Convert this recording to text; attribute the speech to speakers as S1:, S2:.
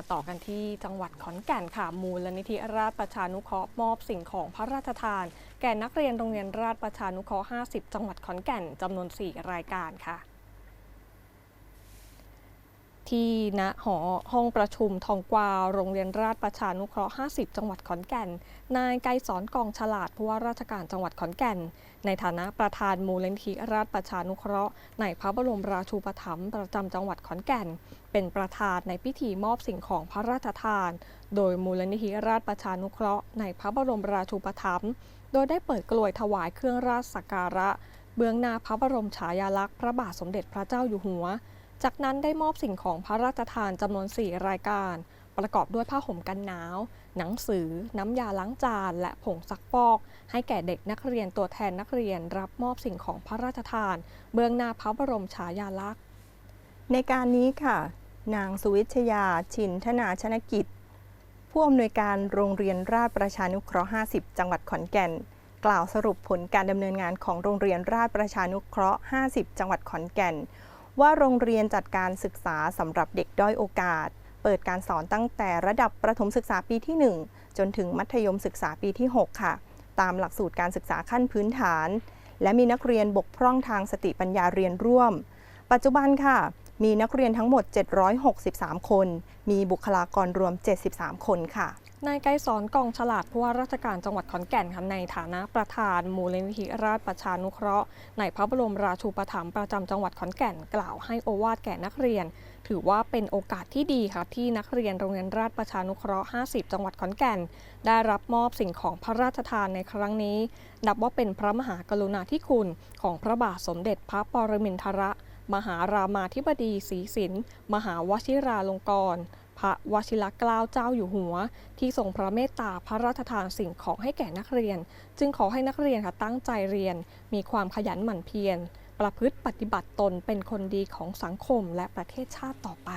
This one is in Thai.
S1: าต่อกันที่จังหวัดขอนแก่นค่ะ มูลนิธิราชประชานุเคราะห์มอบสิ่งของพระราชทาน แก่นักเรียนโรงเรียนราชประชานุเคราะห์ 50 จังหวัดขอนแก่นจำนวน 4 รายการค่ะ ที่ณหอห้องประชุมทองกวาว โรงเรียนราชประชานุเคราะห์ 50 จังหวัดขอนแก่น นายไกรสอนกองฉลาดผู้ว่าราชการจังหวัดขอนแก่น ในฐานะประธานมูลนิธิราชประชานุเคราะห์ในพระบรมราชูปถัมภ์ประจำจังหวัดขอนแก่น เป็นประธานในพิธีมอบสิ่งของพระราชทาน โดยมูลนิธิราชประชานุเคราะห์ในพระบรมราชูปถัมภ์โดยได้เปิดกลวยถวายเครื่องราชสักการะ เบื้องหน้าพระบรมฉายาลักษณ์พระบาทสมเด็จพระเจ้าอยู่หัว จากนั้นได้มอบสิ่งของพระราชทานจำนวน 4 รายการ ประกอบด้วยผ้าห่มกันหนาว หนังสือ น้ำยาล้างจาน และผงซักฟอก ให้แก่เด็กนักเรียนตัวแทนนักเรียนรับมอบสิ่งของพระราชทาน เบื้องหน้าพระบรมฉายาลักษณ์
S2: ในการนี้ค่ะ นางสุวิชยา ชินธนาชนกิจ ผู้อำนวยการโรงเรียนราชประชานุเคราะห์ 50 จังหวัดขอนแก่น กล่าวสรุปผลการดำเนินงานของโรงเรียนราชประชานุเคราะห์ 50 จังหวัดขอนแก่น ว่าโรงเรียนจัดการศึกษาสำหรับเด็กด้อยโอกาส เปิดการสอนตั้งแต่ระดับประถมศึกษาปีที่ 1 จนถึงมัธยมศึกษาปีที่ 6 ค่ะ ตามหลักสูตรการศึกษาขั้นพื้นฐาน และมีนักเรียนบกพร่องทางสติปัญญาเรียนร่วม ปัจจุบันค่ะ มีนักเรียนทั้งหมด 763 คน มีบุคลากรรวม 73 คนค่ะ
S1: นายไกรสอนกองฉลาดผู้ว่าราชการจังหวัดขอนแก่นค่ะในฐานะประธานมูลนิธิราชประชานุเคราะห์ในพระบรมราชูปถัมภ์ประจำจังหวัดขอนแก่นกล่าวให้โอวาทแก่นักเรียน ถือว่าเป็นโอกาสที่ดีค่ะที่นักเรียนโรงเรียนราชประชานุเคราะห์ 50 จังหวัดขอนแก่น ได้รับมอบสิ่งของพระราชทานในครั้งนี้ นับว่าเป็นพระมหากรุณาธิคุณของพระบาทสมเด็จพระปรมินทร มหารามาธิบดีศรีสินมหาวชิราลงกรณ์พระวชิรเกล้าเจ้าอยู่หัว ที่ทรงพระเมตตาพระราชทานสิ่งของให้แก่นักเรียน จึงขอให้นักเรียนค่ะตั้งใจเรียน มีความขยันหมั่นเพียร ประพฤติปฏิบัติตนเป็นคนดีของสังคมและประเทศชาติต่อไป